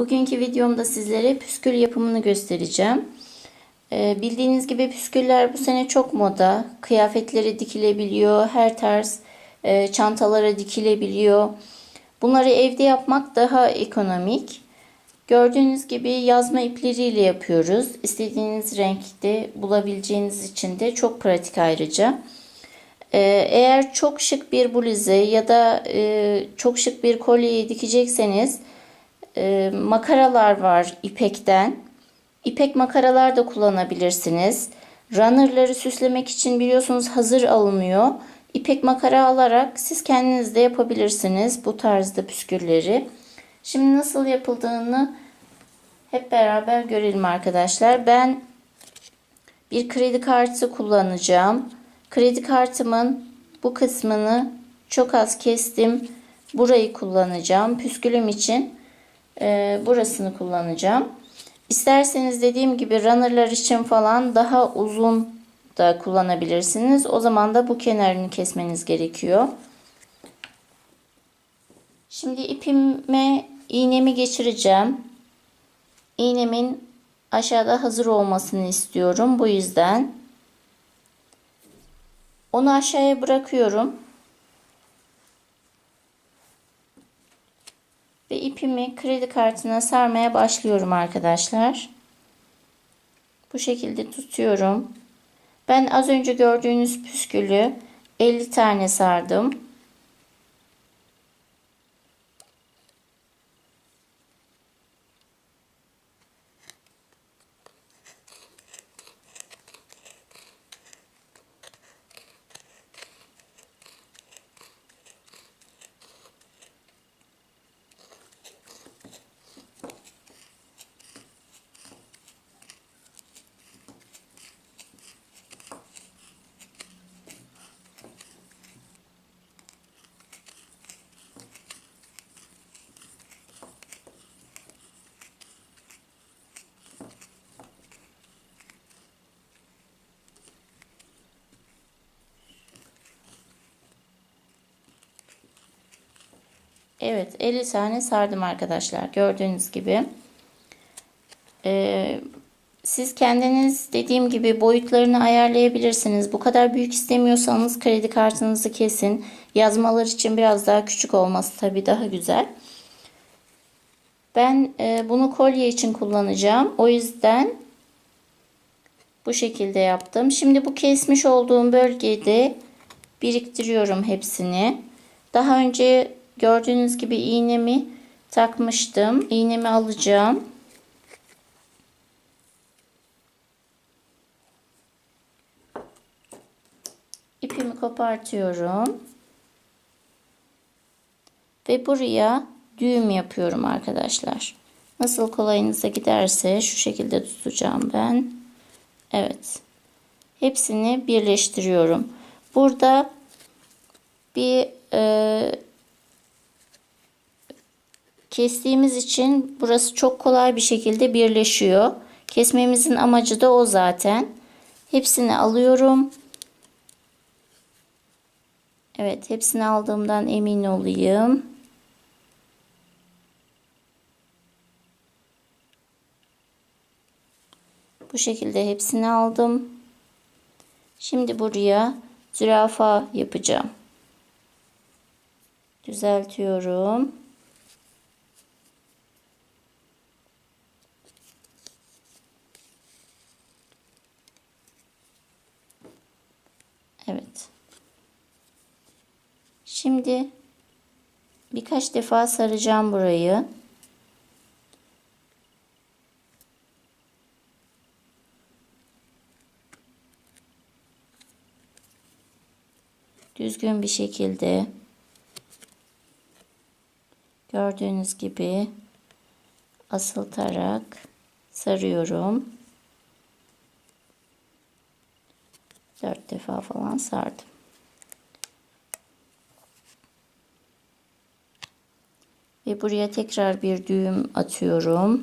Bugünkü videomda sizlere püskül yapımını göstereceğim. Ee, bildiğiniz gibi püsküller bu sene çok moda. Kıyafetlere dikilebiliyor, her tarz e, çantalara dikilebiliyor. Bunları evde yapmak daha ekonomik. Gördüğünüz gibi yazma ipleriyle yapıyoruz. İstediğiniz renkte bulabileceğiniz için de çok pratik ayrıca. Ee, eğer çok şık bir bluze ya da e, çok şık bir kolyeyi dikecekseniz e, makaralar var ipekten. İpek makaralar da kullanabilirsiniz. Runner'ları süslemek için biliyorsunuz hazır alınıyor. İpek makara alarak siz kendiniz de yapabilirsiniz bu tarzda püskülleri. Şimdi nasıl yapıldığını hep beraber görelim arkadaşlar. Ben bir kredi kartı kullanacağım. Kredi kartımın bu kısmını çok az kestim. Burayı kullanacağım. Püskülüm için e, burasını kullanacağım. İsterseniz dediğim gibi runnerlar için falan daha uzun da kullanabilirsiniz. O zaman da bu kenarını kesmeniz gerekiyor. Şimdi ipime iğnemi geçireceğim. İğnemin aşağıda hazır olmasını istiyorum. Bu yüzden onu aşağıya bırakıyorum. Ve ipimi kredi kartına sarmaya başlıyorum arkadaşlar. Bu şekilde tutuyorum. Ben az önce gördüğünüz püskülü 50 tane sardım. Evet 50 tane sardım arkadaşlar. Gördüğünüz gibi. Ee, siz kendiniz dediğim gibi boyutlarını ayarlayabilirsiniz. Bu kadar büyük istemiyorsanız kredi kartınızı kesin. Yazmalar için biraz daha küçük olması tabii daha güzel. Ben e, bunu kolye için kullanacağım. O yüzden bu şekilde yaptım. Şimdi bu kesmiş olduğum bölgede biriktiriyorum hepsini. Daha önce gördüğünüz gibi iğnemi takmıştım. İğnemi alacağım. İpimi kopartıyorum. Ve buraya düğüm yapıyorum arkadaşlar. Nasıl kolayınıza giderse şu şekilde tutacağım ben. Evet. Hepsini birleştiriyorum. Burada bir e, kestiğimiz için burası çok kolay bir şekilde birleşiyor. Kesmemizin amacı da o zaten. Hepsini alıyorum. Evet, hepsini aldığımdan emin olayım. Bu şekilde hepsini aldım. Şimdi buraya zürafa yapacağım. Düzeltiyorum. Evet. Şimdi birkaç defa saracağım burayı. Düzgün bir şekilde gördüğünüz gibi asıltarak sarıyorum. Dört defa falan sardım. Ve buraya tekrar bir düğüm atıyorum.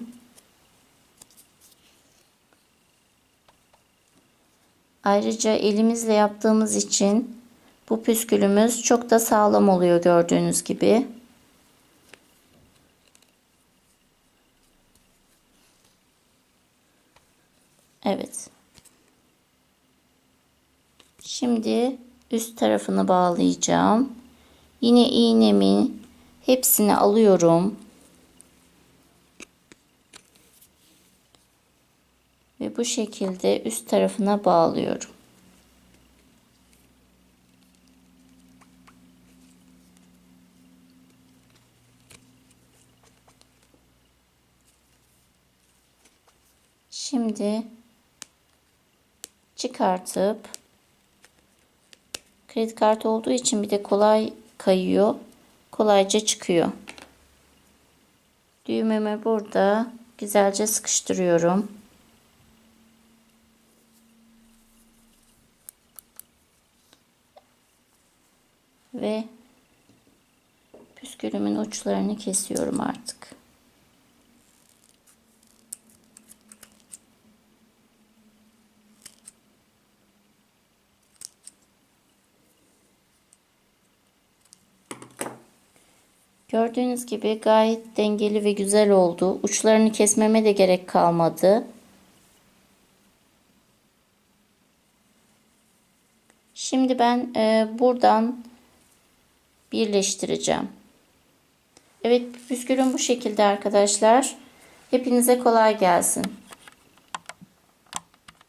Ayrıca elimizle yaptığımız için bu püskülümüz çok da sağlam oluyor gördüğünüz gibi. Evet. Şimdi üst tarafını bağlayacağım. Yine iğnemi hepsini alıyorum. Ve bu şekilde üst tarafına bağlıyorum. Şimdi çıkartıp kredi kartı olduğu için bir de kolay kayıyor. Kolayca çıkıyor. Düğmemi burada güzelce sıkıştırıyorum. Ve püskülümün uçlarını kesiyorum artık. Gördüğünüz gibi gayet dengeli ve güzel oldu. Uçlarını kesmeme de gerek kalmadı. Şimdi ben e, buradan birleştireceğim. Evet püskülüm bu şekilde arkadaşlar. Hepinize kolay gelsin.